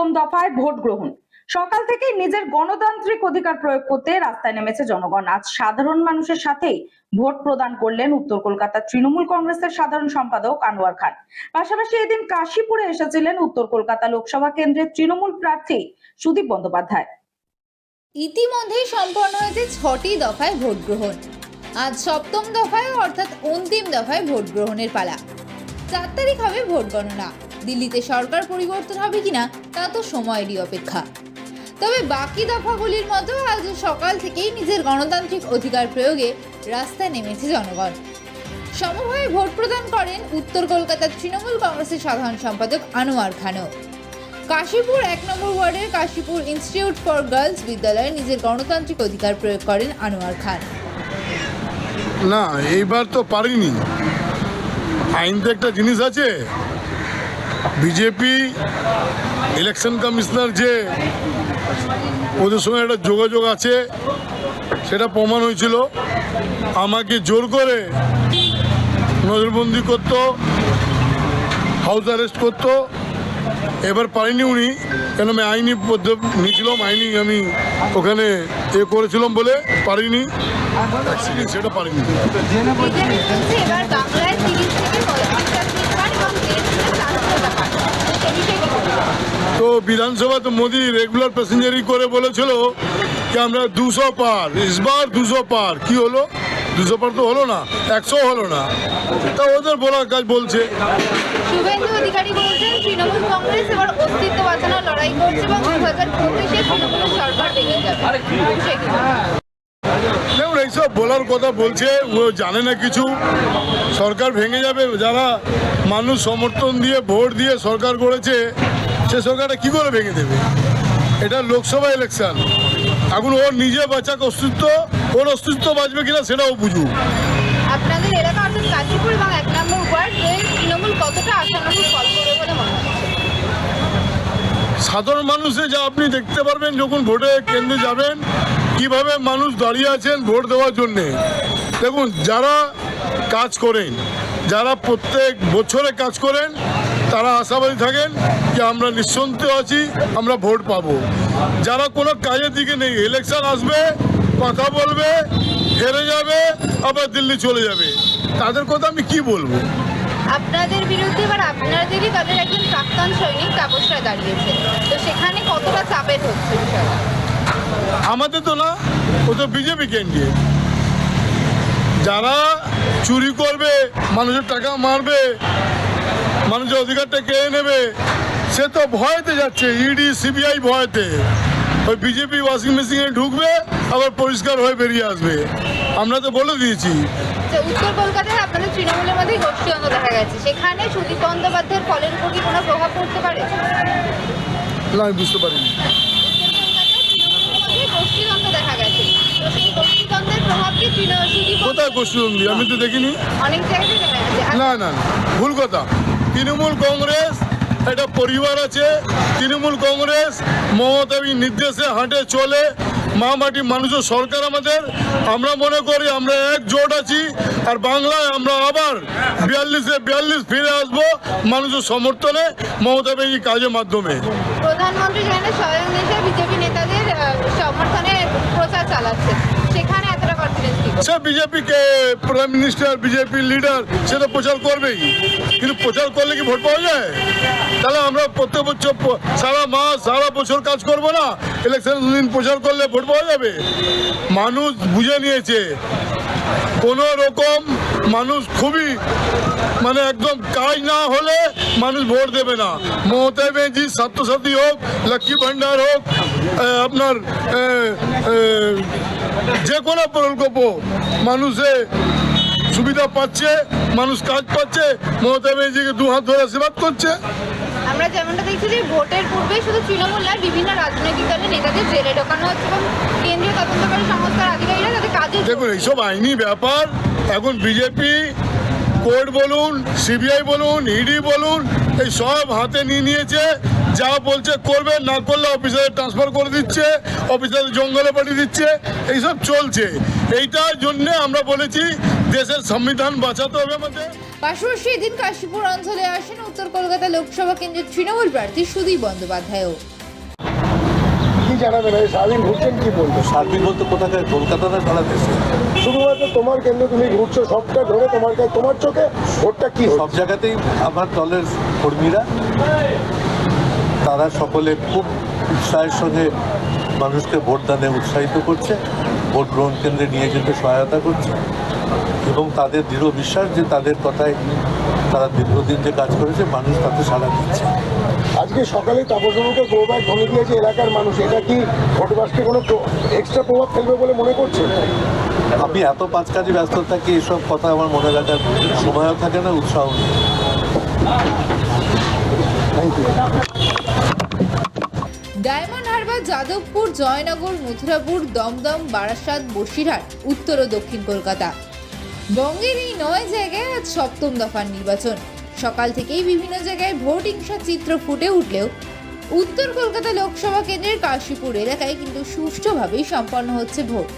সপ্তম দফায় ভোট গ্রহণ। সকাল থেকেই নিজের গণতান্ত্রিক অধিকার প্রয়োগ করতে রাস্তায় নেমেছে জনগণ। আজ সাধারণ মানুষের সাথেই ভোট প্রদান করলেন উত্তর কলকাতার তৃণমূল কংগ্রেসের সাধারণ সম্পাদক আনোয়ার খান। পাশাপাশি এদিন কাশীপুরে এসেছিলেন উত্তর কলকাতা লোকসভা কেন্দ্রের তৃণমূল প্রার্থী সুদীপ বন্দ্যোপাধ্যায়। ইতিমধ্যেই সম্পন্ন হয়েছে ছটি দফায় ভোট গ্রহণ। আজ সপ্তম দফায় অর্থাৎ অন্তিম দফায় ভোট গ্রহণের পালা। চার তারিখ হবে ভোট গণনা। দিল্লিতে সরকার পরিবর্তন হবে কিনা, তা তো সময়েরই অপেক্ষা। তবে বাকি দফাগুলির মতো আজ সকাল থেকেই নিজের গণতান্ত্রিক অধিকার প্রয়োগে রাস্তায় নেমেছে জনগণ। সমভাবে ভোট প্রদান করেন উত্তর কলকাতার তৃণমূল কংগ্রেসের সাধারণ সম্পাদক আনোয়ার খানও। কাশীপুর এক নম্বর ওয়ার্ডের কাশীপুর ইনস্টিটিউট ফর গার্লস বিদ্যালয়ে নিজের গণতান্ত্রিক অধিকার প্রয়োগ করেন আনোয়ার খান। না, এইবার তো পারিনি। আইন তো একটা জিনিস আছে। বিজেপি ইলেকশন কমিশনার যে ওদের সঙ্গে একটা যোগাযোগ আছে, সেটা প্রমাণ হয়েছিল। আমাকে জোর করে নজরবন্দি করতো হাউস অ্যারেস্ট করতো। এবার পারিনি উনি, কেন আমি আইনি পদ্ধতি নিয়েছিলাম, আইনি আমি ওখানে এ করেছিলাম বলে পারিনি। সেটা পারিনি বিজেপি বলছে এবার বাংলায় তিরিশ থেকে পঁয়ত্রিশটা সিট পান এবং দেড় থেকে চারশোটা পান সে বিষয়ে কি বলবেন? তো বিধানসভা তো মোদি রেগুলার প্যাসেঞ্জারই করে বলেছিল যে আমরা দুশো পার ইসবার দুশো পার। কি হলো? দুশো পার তো হলো না একশো হলো না। তা ওদের বলার কাজ বলছে। করছে? দেখুন এইসব বলার কথা বলছে ও জানে না কিছু। সরকার ভেঙে যাবে যারা মানুষ সমর্থন দিয়ে ভোট দিয়ে সরকার গড়েছে সে সরকারটা কি করে ভেঙে দেবে? এটা লোকসভা ইলেকশন এখন ওর নিজে বাঁচাক অস্তিত্ব ওর অস্তিত্ব বাঁচবে কিনা সেটাও বুঝুক। আপনাদের এলাকা অর্থাৎ কাশীপুর এবং এক নম্বর ওয়ার্ডে তৃণমূল কতটা আশানুরূপ ফল করবে বলে মনে সাধারণ মানুষে যা আপনি দেখতে পারবেন যখন ভোটে কেন্দ্রে যাবেন কীভাবে মানুষ দাঁড়িয়ে আছেন ভোট দেওয়ার জন্যে। দেখুন যারা কাজ করেন যারা প্রত্যেক বছরে কাজ করেন তারা আশাবাদী থাকেন যে আমরা নিঃসন্দেহ আছি আমরা ভোট পাবো। যারা কোনো কাজের দিকে নেই ইলেকশন আসবে কথা বলবে হেরে যাবে আবার দিল্লি চলে যাবে। তাদের কথা আমি কি বলব? আপনাদের বিরুদ্ধে এবার আপনাদেরই দলের একজন প্রাক্তন সৈনিক তাপসরা দাঁড়িয়েছে। তো সেখানে কতটা চাপের হচ্ছে আমাদের তো না ও তো বিজেপি ক্যান্ডিডেট যারা চুরি করবে মানুষের টাকা মারবে মানুষের অধিকারটা কেড়ে নেবে? সে তো ভয়তে যাচ্ছে ইডি সিবিআই ভয়তে। ওই বিজেপি ওয়াশিং মেশিনে ঢুকবে আবার পরিষ্কার হয়ে বেরিয়ে আসবে। আমরা তো বলে দিয়েছি। উত্তর কলকাতায় আপনাদের তৃণমূলের মধ্যেই গোষ্ঠীদ্বন্দ্ব দেখা গেছে। সেখানে সুদীপ বন্দ্যোপাধ্যায়ের ফলের উপর কি কোনো প্রভাব পড়তে পারে? না আমি বুঝতে পারিনি। কি কোথায় গোষ্ঠীদ্বন্দ্বী? আমি তো দেখিনি। অনেক জায়গায় না না, ভুল কথা। তৃণমূল কংগ্রেস, একটা পরিবার আছে, তৃণমূল কংগ্রেস মমতাবী নির্দেশে হাঁটে চলে, মা মাটি মানুষের সরকার আমাদের। আমরা মনে করি আমরা একজোট আছি, আর বাংলায় আমরা আবার বিয়াল্লিশে বিয়াল্লিশ ফিরে আসব মানুষের সমর্থনে মমতা কাজের মাধ্যমে। প্রধানমন্ত্রী বিজেপি নেতাদের সমর্থনে প্রচার চালাচ্ছে সেখানে সে বিজেপিকে প্রাইম মিনিস্টার বিজেপি লিডার সে তো প্রচার করবেই। কিন্তু প্রচার করলে কি ভোট পাওয়া যায়? তাহলে আমরা প্রত্যেক বছর সারা মাস, সারা বছর কাজ করব না? ইলেকশন দিন প্রচার করলে ভোট পাওয়া যাবে? মানুষ বুঝে নিয়েছে। কোনো রকম মানুষ খুবই মানে একদম কাজ না হলে মানুষ ভোট দেবে না। মমতা ব্যানার্জি ছাত্রছাত্রী হোক লক্ষ্মী ভান্ডার হোক আপনার যে কোনো প্রকল্প মানুষে সুবিধা পাচ্ছে মানুষ কাজ পাচ্ছে মমতা ব্যানার্জিকে দু হাত ধরে আশীর্বাদ করছে। আমরা যেমনটা দেখছি যে ভোটের পূর্বে শুধু তৃণমূল নয় বিভিন্ন রাজনৈতিক দলের নেতাদের জেলে ঢোকানো হচ্ছে এবং কেন্দ্রীয় তদন্তকারী সংস্থার আধিকারিকরা তাদের কাজে দেখুন এইসব আইনি ব্যাপার। এখন বিজেপি কোর্ট বলুন, সিবিআই বলুন, ইডি বলুন, এই সব হাতে নিয়ে নিয়েছে, যা বলছে করবে, না করলে অফিসারে ট্রান্সফার করে দিচ্ছে অফিসার জঙ্গলে পাঠিয়ে দিচ্ছে, এইসব চলছে। এইটার জন্য আমরা বলেছি, দেশের সংবিধান বাঁচাতে হবে আমাদের। পাশাপাশি এদিন কাশীপুর অঞ্চলে আসেন উত্তর কলকাতা লোকসভা কেন্দ্রের তৃণমূল প্রার্থী সুদীপ বন্দ্যোপাধ্যায়ও। জানাবেন সারাদিন ঘুরছেন কি বলব? সার্বিক বলতে কোথাকার? কলকাতা না সারা দেশে শুধুমাত্র তোমার কেন্দ্রে তুমি ঘুরছো সবটা ধরে তোমার কাছে তোমার চোখে ভোটটা কি সব জায়গাতেই আমার দলের কর্মীরা তারা সকলে খুব উৎসাহের সঙ্গে মানুষকে ভোটদানে উৎসাহিত করছে ভোট গ্রহণ কেন্দ্রে নিয়ে যেতে সহায়তা করছে। এবং তাদের দৃঢ় বিশ্বাস যে তাদের কথায় তারা দীর্ঘদিন যে কাজ করেছে মানুষ তাতে সাড়া দিচ্ছে। আজকে সকালে তাপসবাবুকে গো ব্যাগ ধরে দিয়েছে এলাকার মানুষ। এটা কি ভোটবাসকে কোনো এক্সট্রা প্রভাব ফেলবে বলে মনে করছে আমি এত পাঁচ কাজে ব্যস্ত থাকি এসব কথা আমার মনে রাখার সময়ও থাকে না উৎসাহ নেই। ডায়মন্ড হারবার যাদবপুর জয়নগর মথুরাপুর দমদম বারাসাত বসিরহাট উত্তর ও দক্ষিণ কলকাতা। বঙ্গের এই নয় জায়গায় আজ সপ্তম দফার নির্বাচন। সকাল থেকেই বিভিন্ন জায়গায় ভোট হিংসার চিত্র ফুটে উঠলেও উত্তর কলকাতা লোকসভা কেন্দ্রের কাশীপুর এলাকায় কিন্তু সুষ্ঠুভাবেই সম্পন্ন হচ্ছে ভোট।